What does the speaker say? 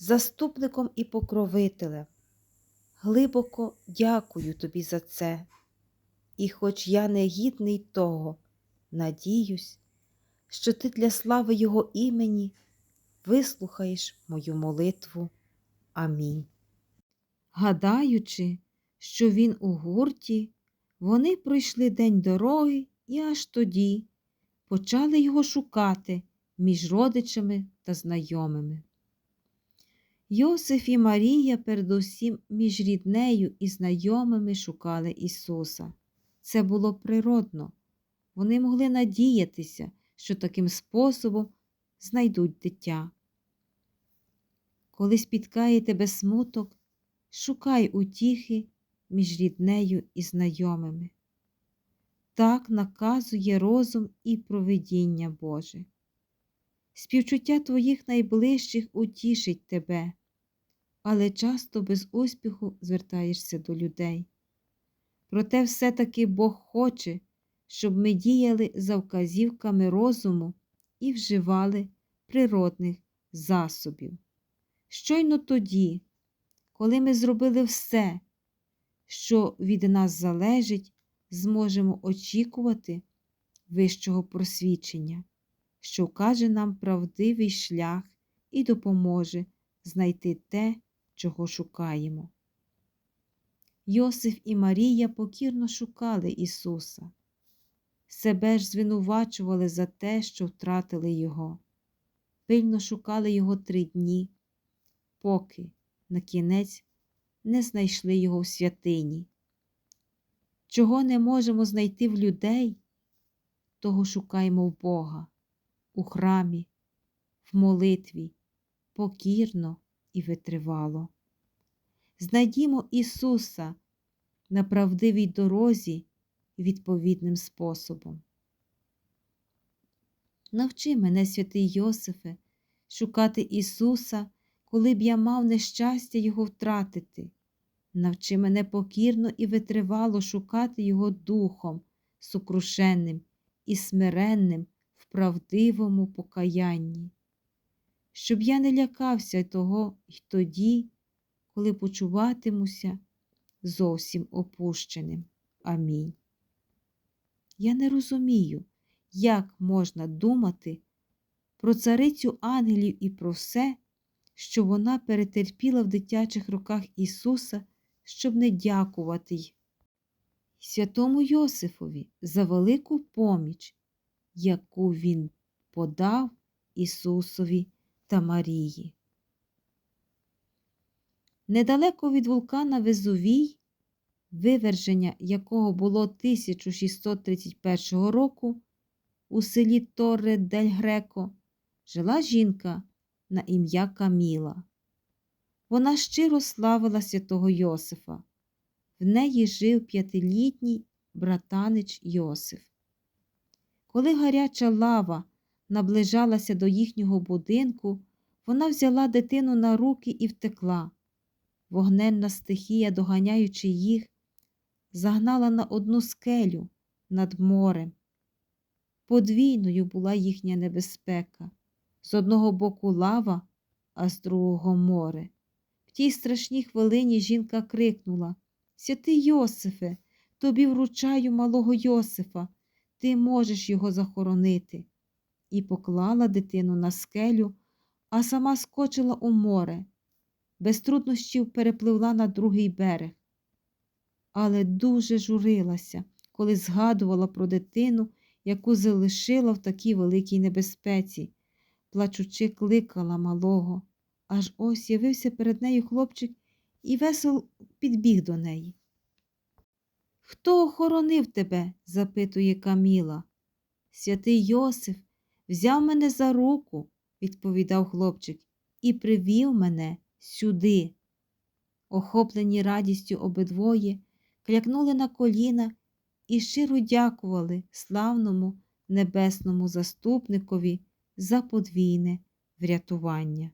заступником і покровителем. Глибоко дякую тобі за це. І хоч я не гідний того, надіюсь, що ти для слави Його імені вислухаєш мою молитву. Амінь. Гадаючи, що він у гурті, вони пройшли день дороги і аж тоді почали його шукати між родичами та знайомими. Йосиф і Марія передусім між ріднею і знайомими шукали Ісуса. Це було природно. Вони могли надіятися, що таким способом знайдуть дитя. Коли спіткає тебе смуток, шукай утіхи між ріднею і знайомими. Так наказує розум і провидіння Боже. Співчуття твоїх найближчих утішить тебе, але часто без успіху звертаєшся до людей. Проте все-таки Бог хоче, щоб ми діяли за вказівками розуму і вживали природних засобів. Щойно тоді, коли ми зробили все, що від нас залежить, зможемо очікувати вищого просвічення, що вкаже нам правдивий шлях і допоможе знайти те, чого шукаємо. Йосиф і Марія покірно шукали Ісуса, себе ж звинувачували за те, що втратили Його, пильно шукали Його три дні, поки, на кінець, не знайшли Його в святині. Чого не можемо знайти в людей, того шукаємо в Бога, у храмі, в молитві, покірно і витривало. Знайдімо Ісуса на правдивій дорозі відповідним способом. Навчи мене, святий Йосифе, шукати Ісуса, коли б я мав нещастя Його втратити. Навчи мене покірно і витривало шукати Його духом, сукрушенним і смиренним в правдивому покаянні, щоб я не лякався того й тоді, коли почуватимуся зовсім опущеним. Амінь. Я не розумію, як можна думати про царицю ангелів і про все, що вона перетерпіла в дитячих руках Ісуса, щоб не дякувати й святому Йосифові за велику поміч, яку Він подав Ісусові та Марії. Недалеко від вулкана Везувій, виверження якого було 1631 року, у селі Торре дель Греко, жила жінка на ім'я Каміла. Вона щиро славила святого Йосифа. В неї жив п'ятилітній братанич Йосиф. Коли гаряча лава наближалася до їхнього будинку, вона взяла дитину на руки і втекла. Вогненна стихія, доганяючи їх, загнала на одну скелю над морем. Подвійною була їхня небезпека з одного боку лава, а з другого море. В тій страшній хвилині жінка крикнула Святий Йосифе, тобі вручаю малого Йосифа, ти можеш його захоронити. І поклала дитину на скелю, а сама скочила у море. без труднощів перепливла на другий берег, але дуже журилася, коли згадувала про дитину, яку залишила в такій великій небезпеці. Плачучи, кликала малого, аж ось явився перед нею хлопчик і весело підбіг до неї. Хто охоронив тебе? запитує Каміла. Святий Йосиф взяв мене за руку, відповідав хлопчик, і привів мене сюди. Охоплені радістю обидвоє, клякнули на коліна і щиро дякували славному небесному заступникові за подвійне врятування.